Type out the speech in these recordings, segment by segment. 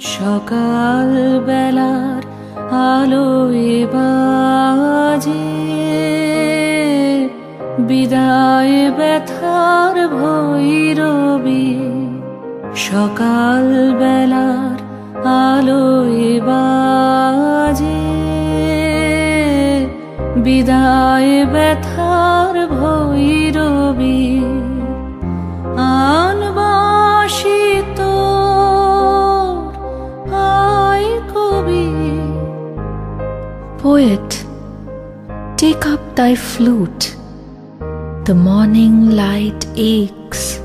সকাল বেলার আলোয় বাজে। বিদায় ব্যথার ভৈরবি সকাল বেলার আলোয় বাজে। বিদায় ব্যথার ভৈরবী Poet, take up thy flute. The morning light aches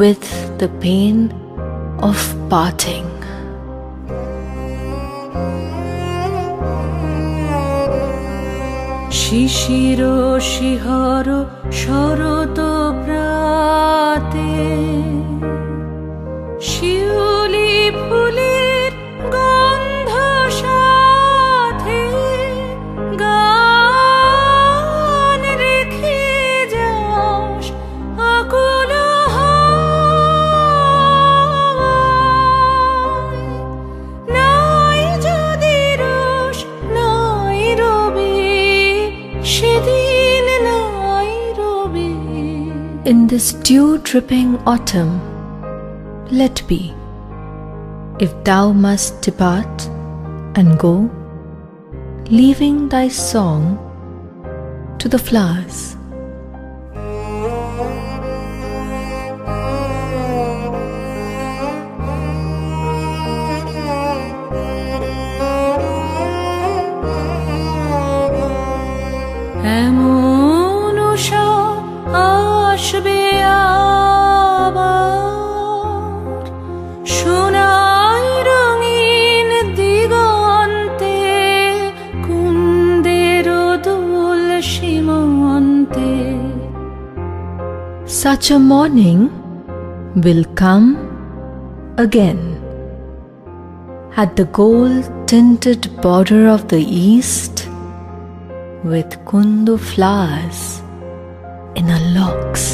with the pain of parting. শিশির শিহর শরত প্রাতে শিউলি in this dew dripping autumn, let be. If thou must depart and go, leaving thy song to the flowers. Am Such a morning will come again. At the gold tinted border of the east, with kundu flowers in her locks.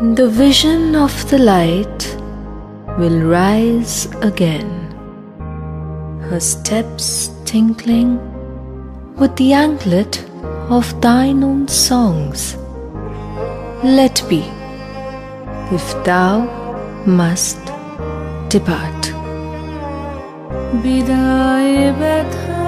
The vision of the light will rise again, her steps tinkling with the anklet of thine own songs. Let be, if thou must depart. বিদায় ব্যথার